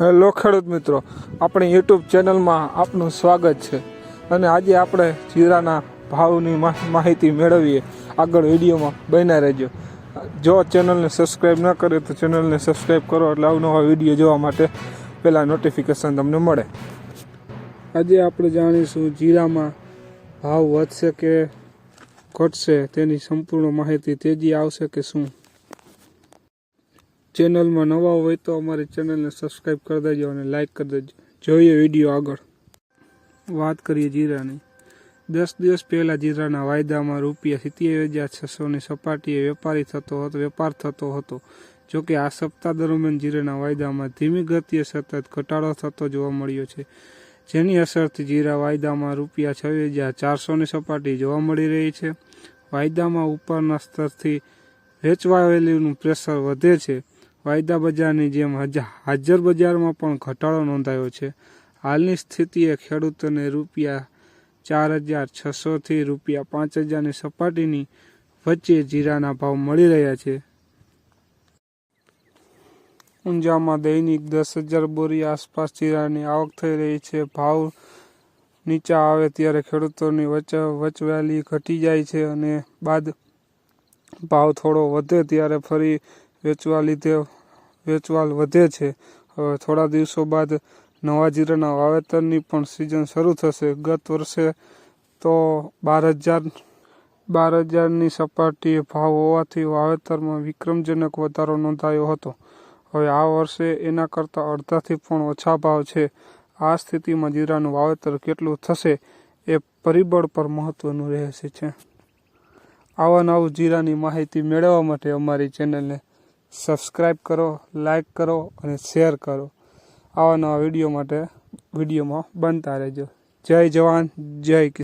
Hello ખેડૂત મિત્રો, આપણી યુટ્યુબ ચેનલમાં આપનું સ્વાગત છે. અને આજે આપણે જીરાના ભાવની માહિતી મેળવીએ. આગળ વિડીયોમાં બન્યા રહેજો. જો ચેનલને સબસ્ક્રાઈબ ન કરે તો ચેનલને સબસ્ક્રાઈબ કરો એટલે અવનવા વીડિયો જોવા માટે પહેલાં નોટિફિકેશન તમને મળે. આજે આપણે જાણીશું જીરામાં ભાવ વધશે કે ઘટશે તેની સંપૂર્ણ માહિતી તેજી આવશે કે શું? ચેનલમાં નવા હોય તો અમારી ચેનલને સબસ્ક્રાઈબ કરી દેજો અને લાઈક કરી દેજો. જોઈએ વીડિયો આગળ. વાત કરીએ જીરાની. દસ દિવસ પહેલાં જીરાના વાયદામાં રૂપિયા સિત્તેર હજાર છસોની સપાટીએ વેપારી થતો હતો, વેપાર થતો હતો. જોકે આ સપ્તાહ દરમિયાન જીરાના વાયદામાં ધીમી ગતિએ સતત ઘટાડો થતો જોવા મળ્યો છે. જેની અસરથી જીરા વાયદામાં રૂપિયા છવ્વીસ હજાર ચારસોની સપાટી જોવા મળી રહી છે. વાયદામાં ઉપરના સ્તરથી વેચવાવેલીનું પ્રેશર વધે છે. વાયદા બજારની જેમ હજા- હાજર બજારમાં પણ ઘટાડો નોંધાયો છે. હાલની સ્થિતિએ ખેડૂતોને રૂપિયા ચાર હજાર છસોથી રૂપિયા પાંચ હજારની સપાટીની વચ્ચે જીરાના ભાવ મળી રહ્યા છે. ઊંઝામાં દૈનિક દસ હજાર બોરી આસપાસ જીરાની આવક થઈ રહી છે. ભાવ નીચા આવે ત્યારે ખેડૂતોની વચ, વચવાલી ઘટી જાય છે અને બાદ ભાવ થોડો વધે ત્યારે ફરી વેચવા લીધે વેચવાલ વધે છે. હવે થોડા દિવસો બાદ નવા જીરાના વાવેતરની પણ સિઝન શરૂ થશે. ગત વર્ષે તો બાર હજાર, બાર હજારની સપાટીએ ભાવ હોવાથી વાવેતરમાં વિક્રમજનક વધારો નોંધાયો હતો. હવે આ વર્ષે એના કરતાં અડધાથી પણ ઓછા ભાવ છે. આ સ્થિતિમાં જીરાનું વાવેતર કેટલું થશે એ પરિબળ પર મહત્વનું રહેશે છે. આવા નવું જીરાની માહિતી મેળવવા માટે અમારી ચેનલને સબસ્ક્રાઈબ કરો લાઈક કરો અને શેર કરો. આવા નવા વીડિયો માટે વિડીયોમાં બનતા રહેજો. જય જવાન, જય કિસાન.